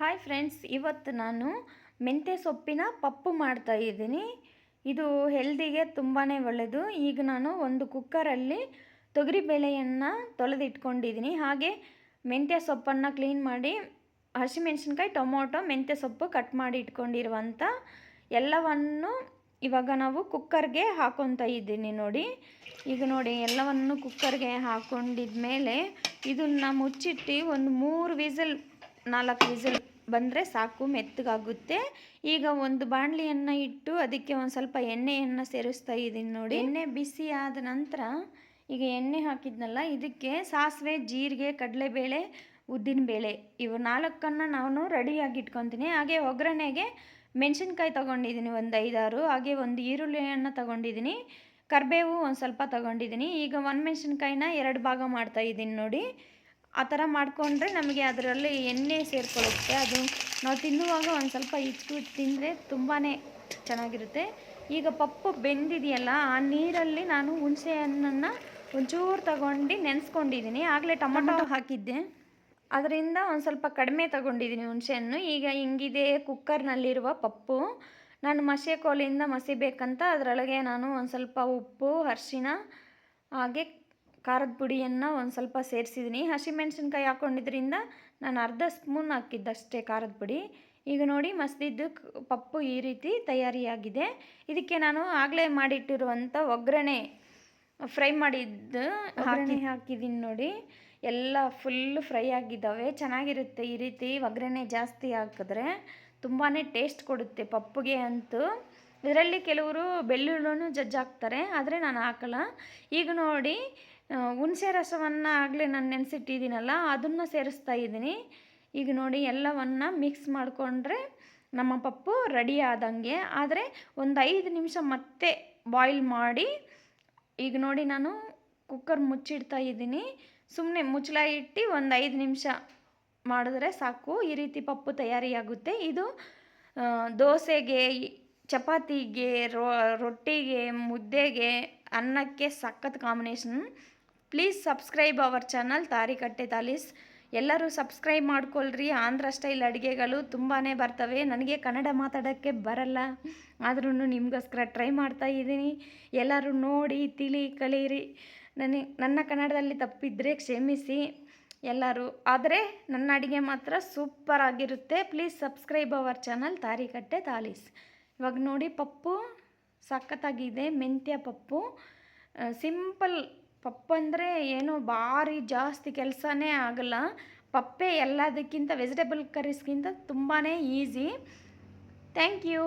Hi friends ಇವತ್ತು ನಾನು ಮೆಂತ್ಯ ಸೊಪ್ಪಿನ ಪಪ್ಪು ಮಾಡ್ತಾ ಇದ್ದೀನಿ. ಇದು ಹೆಲ್ದಿಗೆ ತುಂಬಾ ಒಳ್ಳೆಯದು ಈಗ ನಾನು ಒಂದು ಕುಕ್ಕರಲ್ಲಿ ತೊಗರಿಬೇಳೆಯನ್ನು ತೊಳೆದಿಟ್ಕೊಂಡಿದ್ದೀನಿ. ಹಾಗೆ ಮೆಂತ್ಯ ಸೊಪ್ಪನ್ನು ಕ್ಲೀನ್ ಮಾಡಿ ಹಸಿಮೆಣ್ಸಿನ್ಕಾಯಿ, ಟೊಮೊಟೊ, ಮೆಂತ್ಯ ಸೊಪ್ಪು ಕಟ್ ಮಾಡಿ ಇಟ್ಕೊಂಡಿರುವಂಥ ಎಲ್ಲವನ್ನು ಇವಾಗ ನಾವು ಕುಕ್ಕರ್ಗೆ ಹಾಕೊತಾ ಇದ್ದೀನಿ ನೋಡಿ. ಈಗ ನೋಡಿ, ಎಲ್ಲವನ್ನು ಕುಕ್ಕರ್ಗೆ ಹಾಕೊಂಡಿದ್ಮೇಲೆ ಇದನ್ನು ಮುಚ್ಚಿಟ್ಟು ಒಂದು ಮೂರು ವಿಸಿಲ್ ನಾಲ್ಕು ವಿಸಿಲ್ ಬಂದರೆ ಸಾಕು, ಮೆತ್ತಗಾಗುತ್ತೆ. ಈಗ ಒಂದು ಬಾಣಲಿಯನ್ನು ಇಟ್ಟು ಅದಕ್ಕೆ ಒಂದು ಸ್ವಲ್ಪ ಎಣ್ಣೆಯನ್ನು ಸೇರಿಸ್ತಾ ಇದ್ದೀನಿ ನೋಡಿ. ಎಣ್ಣೆ ಬಿಸಿ ಆದ ನಂತರ ಈಗ ಎಣ್ಣೆ ಹಾಕಿದ್ನಲ್ಲ, ಇದಕ್ಕೆ ಸಾಸಿವೆ, ಜೀರಿಗೆ, ಕಡಲೆಬೇಳೆ, ಉದ್ದಿನಬೇಳೆ ಇವು ನಾಲ್ಕನ್ನು ನಾನು ರೆಡಿಯಾಗಿ ಇಟ್ಕೊತೀನಿ. ಹಾಗೆ ಒಗ್ಗರಣೆಗೆ ಮೆಣಸಿನ್ಕಾಯಿ ತೊಗೊಂಡಿದ್ದೀನಿ ಒಂದು ಐದಾರು, ಹಾಗೆ ಒಂದು ಈರುಳ್ಳಿಯನ್ನು ತೊಗೊಂಡಿದ್ದೀನಿ ಕರಿಬೇವು ಒಂದು ಸ್ವಲ್ಪ ತೊಗೊಂಡಿದ್ದೀನಿ ಈಗ ಒಂದು ಮೆಣಸಿನ್ಕಾಯಿನ ಎರಡು ಭಾಗ ಮಾಡ್ತಾಯಿದ್ದೀನಿ ನೋಡಿ. ಆ ಥರ ಮಾಡಿಕೊಂಡ್ರೆ ನಮಗೆ ಅದರಲ್ಲಿ ಎಣ್ಣೆ ಸೇರಿಕೊಳ್ಳುತ್ತೆ. ಅದು ನಾವು ತಿನ್ನುವಾಗ ಒಂದು ಸ್ವಲ್ಪ ಇಟ್ಟು ತಿಂದರೆ ತುಂಬಾ ಚೆನ್ನಾಗಿರುತ್ತೆ. ಈಗ ಪಪ್ಪು ಬೆಂದಿದೆಯಲ್ಲ ಆ ನೀರಲ್ಲಿ ನಾನು ಹುಣಸೆ ಹಣ್ಣನ್ನು ಒಂಚೂರು ತಗೊಂಡು ನೆನೆಸ್ಕೊಂಡಿದ್ದೀನಿ. ಆಗಲೇ ಟೊಮೊಟೊ ಹಾಕಿದ್ದೆ. ಅದರಿಂದ ಒಂದು ಸ್ವಲ್ಪ ಕಡಿಮೆ ತಗೊಂಡಿದ್ದೀನಿ ಹುಣಸೆಹಣ್ಣು. ಈಗ ಹಿಂಗಿದೆ ಕುಕ್ಕರ್ನಲ್ಲಿರುವ ಪಪ್ಪು. ನಾನು ಮಸೆ ಕೋಲಿಂದ ಮಸಿಬೇಕಂತ ಅದರೊಳಗೆ ನಾನು ಒಂದು ಸ್ವಲ್ಪ ಉಪ್ಪು ಅರಿಶಿನ ಹಾಗೆ ಖಾರದ ಪುಡಿಯನ್ನು ಒಂದು ಸ್ವಲ್ಪ ಸೇರಿಸಿದ್ದೀನಿ ಹಸಿಮೆಣ್ಸಿನ್ಕಾಯಿ ಹಾಕ್ಕೊಂಡಿದ್ರಿಂದ ನಾನು ಅರ್ಧ ಸ್ಪೂನ್ ಹಾಕಿದ್ದಷ್ಟೇ ಖಾರದ ಪುಡಿ. ಈಗ ನೋಡಿ ಮಸ್ದಿದ್ದು ಪಪ್ಪು ಈ ರೀತಿ ತಯಾರಿಯಾಗಿದೆ. ಇದಕ್ಕೆ ನಾನು ಆಗಲೇ ಮಾಡಿಟ್ಟಿರುವಂಥ ಒಗ್ಗರಣೆ ಫ್ರೈ ಮಾಡಿದ್ದು ಒಗ್ಗರಣೆ ಹಾಕಿದ್ದೀನಿ ನೋಡಿ. ಎಲ್ಲ ಫುಲ್ ಫ್ರೈ ಆಗಿದ್ದಾವೆ. ಚೆನ್ನಾಗಿರುತ್ತೆ ಈ ರೀತಿ ಒಗ್ಗರಣೆ ಜಾಸ್ತಿ ಹಾಕಿದ್ರೆ. ತುಂಬಾ ಟೇಸ್ಟ್ ಕೊಡುತ್ತೆ ಪಪ್ಪುಗೆ ಅಂತೂ. ಇದರಲ್ಲಿ ಕೆಲವರು ಬೆಳ್ಳುಳ್ಳಿನೂ ಜಜ್ಜಾಕ್ತಾರೆ ಆದರೆ ನಾನು ಹಾಕಲ್ಲ. ಈಗ ನೋಡಿ ಹುಣಸೆ ರಸವನ್ನು ಆಗಲೇ ನಾನು ನೆನೆಸಿಟ್ಟಿದ್ದೀನಲ್ಲ, ಅದನ್ನು ಸೇರಿಸ್ತಾ ಇದ್ದೀನಿ. ಈಗ ನೋಡಿ, ಎಲ್ಲವನ್ನು ಮಿಕ್ಸ್ ಮಾಡಿಕೊಂಡ್ರೆ ನಮ್ಮ ಪಪ್ಪು ರೆಡಿ ಆದಂಗೆ. ಆದರೆ ಒಂದು ಐದು ನಿಮಿಷ ಮತ್ತೆ ಬಾಯ್ಲ್ ಮಾಡಿ, ಈಗ ನೋಡಿ ನಾನು ಕುಕ್ಕರ್ ಮುಚ್ಚಿಡ್ತಾ ಇದ್ದೀನಿ. ಸುಮ್ಮನೆ ಮುಚ್ಚಳ ಇಟ್ಟು ಒಂದು ಐದು ನಿಮಿಷ ಮಾಡಿದ್ರೆ ಸಾಕು. ಈ ರೀತಿ ಪಪ್ಪು ತಯಾರಿಯಾಗುತ್ತೆ. ಇದು ದೋಸೆಗೆ, ಚಪಾತಿಗೆ ರೊಟ್ಟಿಗೆ, ಮುದ್ದೆಗೆ, ಅನ್ನಕ್ಕೆ ಸಖತ್ combination please subscribe our channel Tarikatte Talis ಎಲ್ಲರೂ ಸಬ್ಸ್ಕ್ರೈಬ್ ಮಾಡ್ಕೊಳ್ರಿ. ಆಂಧ್ರ ಸ್ಟೈಲ್ ಅಡುಗೆಗಳು ತುಂಬಾ ಬರ್ತವೆ. ನನಗೆ ಕನ್ನಡ ಮಾತಾಡೋಕ್ಕೆ ಬರಲ್ಲ. ಆದ್ರೂ ನಿಮಗೋಸ್ಕರ ಟ್ರೈ ಮಾಡ್ತಾ ಇದ್ದೀನಿ. ಎಲ್ಲರೂ ನೋಡಿ, ತಿಳಿ ಕಲೀರಿ ನನಗೆ ನನ್ನ ಕನ್ನಡದಲ್ಲಿ ತಪ್ಪಿದ್ದರೆ ಕ್ಷಮಿಸಿ. ಎಲ್ಲರೂ, ಆದರೆ ನನ್ನ ಅಡುಗೆ ಮಾತ್ರ ಸೂಪರ್ ಆಗಿರುತ್ತೆ. Please subscribe our channel Tarikatte Talis ಇವಾಗ ನೋಡಿ, ಪಪ್ಪು ಸಖತ್ತಾಗಿದೆ, ಮೆಂತ್ಯ ಪಪ್ಪು. ಸಿಂಪಲ್ ಪಪ್ಪು ಅಂದರೆ ಏನು ಭಾರಿ ಜಾಸ್ತಿ ಕೆಲಸನೇ ಆಗಲ್ಲ. ಪಪ್ಪೆ ಎಲ್ಲದಕ್ಕಿಂತ ವೆಜಿಟೇಬಲ್ ಕರೀಸ್ಗಿಂತ ತುಂಬಾ ಈಸಿ ಥ್ಯಾಂಕ್ ಯು